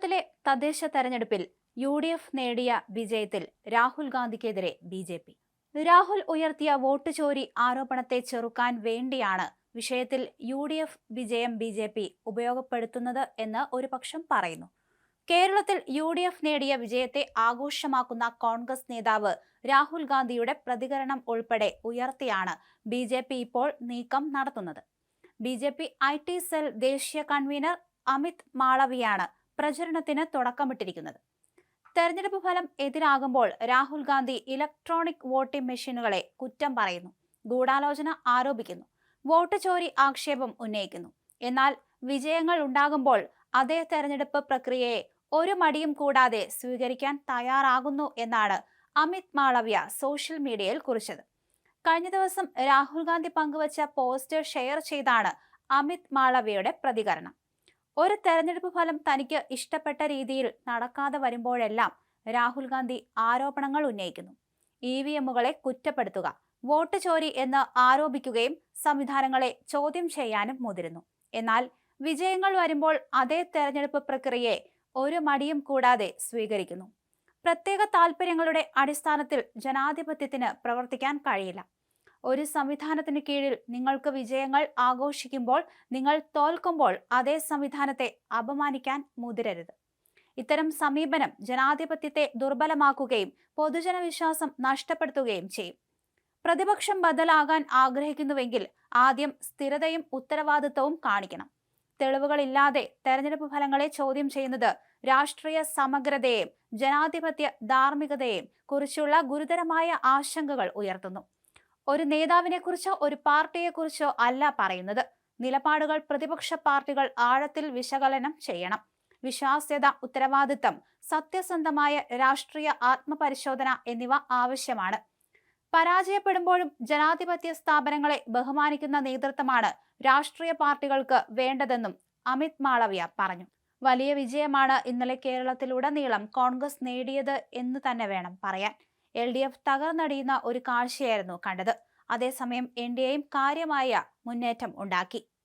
കേരളത്തിലെ തദ്ദേശ തെരഞ്ഞെടുപ്പിൽ യു ഡി എഫ് നേടിയ വിജയത്തിൽ രാഹുൽ ഗാന്ധിക്കെതിരെ ബി ജെ പി. രാഹുൽ ഉയർത്തിയ വോട്ട് ചോരി ആരോപണത്തെ ചെറുക്കാൻ വേണ്ടിയാണ് വിഷയത്തിൽ യു ഡി എഫ് വിജയം ബി ജെ പി ഉപയോഗപ്പെടുത്തുന്നത് എന്ന് ഒരു പക്ഷം പറയുന്നു. കേരളത്തിൽ യു ഡി എഫ് നേടിയ വിജയത്തെ ആഘോഷമാക്കുന്ന കോൺഗ്രസ് നേതാവ് രാഹുൽ ഗാന്ധിയുടെ പ്രതികരണം ഉൾപ്പെടെ ഉയർത്തിയാണ് ബി ജെ പി ഇപ്പോൾ നീക്കം നടത്തുന്നത്. B J P I T cell ദേശീയ കൺവീനർ അമിത് മാളവിയാണ് പ്രചരണത്തിന് തുടക്കമിട്ടിരിക്കുന്നത്. തെരഞ്ഞെടുപ്പ് ഫലം എതിരാകുമ്പോൾ രാഹുൽ ഗാന്ധി ഇലക്ട്രോണിക് വോട്ടിംഗ് മെഷീനുകളെ കുറ്റം പറയുന്നു. ഗൂഢാലോചന ആരോപിക്കുന്നു. വോട്ട് ചോരി ആക്ഷേപം ഉന്നയിക്കുന്നു. എന്നാൽ വിജയങ്ങൾ ഉണ്ടാകുമ്പോൾ അതേ തെരഞ്ഞെടുപ്പ് പ്രക്രിയയെ ഒരു മടിയും കൂടാതെ സ്വീകരിക്കാൻ തയ്യാറാകുന്നു എന്നാണ് അമിത് മാളവ്യ സോഷ്യൽ മീഡിയയിൽ കുറിച്ചത്. കഴിഞ്ഞ ദിവസം രാഹുൽ ഗാന്ധി പങ്കുവച്ച പോസ്റ്റ് ഷെയർ ചെയ്താണ് അമിത് മാളവ്യയുടെ പ്രതികരണം. ഒരു തെരഞ്ഞെടുപ്പ് ഫലം തനിക്ക് ഇഷ്ടപ്പെട്ട രീതിയിൽ നടക്കാതെ വരുമ്പോഴെല്ലാം രാഹുൽ ഗാന്ധി ആരോപണങ്ങൾ ഉന്നയിക്കുന്നു. ഇ വി എമ്മുകളെ കുറ്റപ്പെടുത്തുക വോട്ട് ചോരി എന്ന് ആരോപിക്കുകയും സംവിധാനങ്ങളെ ചോദ്യം ചെയ്യാനും മുതിരുന്നു. എന്നാൽ വിജയങ്ങൾ വരുമ്പോൾ അതേ തെരഞ്ഞെടുപ്പ് പ്രക്രിയയെ ഒരു മടിയും കൂടാതെ സ്വീകരിക്കുന്നു. പ്രത്യേക താൽപ്പര്യങ്ങളുടെ അടിസ്ഥാനത്തിൽ ജനാധിപത്യത്തിന് പ്രവർത്തിക്കാൻ കഴിയില്ല. ഒരു സംവിധാനത്തിന് കീഴിൽ നിങ്ങൾക്ക് വിജയങ്ങൾ ആഘോഷിക്കുമ്പോൾ നിങ്ങൾ തോൽക്കുമ്പോൾ അതേ സംവിധാനത്തെ അപമാനിക്കാൻ മുതിരരുത്. ഇത്തരം സമീപനം ജനാധിപത്യത്തെ ദുർബലമാക്കുകയും പൊതുജനവിശ്വാസം നഷ്ടപ്പെടുത്തുകയും ചെയ്യും. പ്രതിപക്ഷം ബദലാകാൻ ആഗ്രഹിക്കുന്നുവെങ്കിൽ ആദ്യം സ്ഥിരതയും ഉത്തരവാദിത്വവും കാണിക്കണം. തെളിവുകളില്ലാതെ തെരഞ്ഞെടുപ്പ് ഫലങ്ങളെ ചോദ്യം ചെയ്യുന്നത് രാഷ്ട്രീയ സമഗ്രതയെയും ജനാധിപത്യ ധാർമ്മികതയെയും കുറിച്ചുള്ള ഗുരുതരമായ ആശങ്കകൾ ഉയർത്തുന്നു. ഒരു നേതാവിനെക്കുറിച്ചോ ഒരു പാർട്ടിയെക്കുറിച്ചോ അല്ല പറയുന്നത്. നിലപാടുകൾ പ്രതിപക്ഷ പാർട്ടികൾ ആഴത്തിൽ വിശകലനം ചെയ്യണം. വിശ്വാസ്യത ഉത്തരവാദിത്തം സത്യസന്ധമായ രാഷ്ട്രീയ ആത്മപരിശോധന എന്നിവ ആവശ്യമാണ്. പരാജയപ്പെടുമ്പോഴും ജനാധിപത്യ സ്ഥാപനങ്ങളെ ബഹുമാനിക്കുന്ന നേതൃത്വമാണ് രാഷ്ട്രീയ പാർട്ടികൾക്ക് വേണ്ടതെന്നും അമിത് മാളവ്യ പറഞ്ഞു. വലിയ വിജയമാണ് ഇന്നലെ കേരളത്തിലുടനീളം കോൺഗ്രസ് നേടിയത് എന്ന് തന്നെ വേണം പറയാൻ. എൽ ഡി എഫ് തകർന്നടിയുന്ന ഒരു കാഴ്ചയായിരുന്നു കണ്ടത്. അതേസമയം എൻ ഡി എയും കാര്യമായ മുന്നേറ്റം ഉണ്ടാക്കി.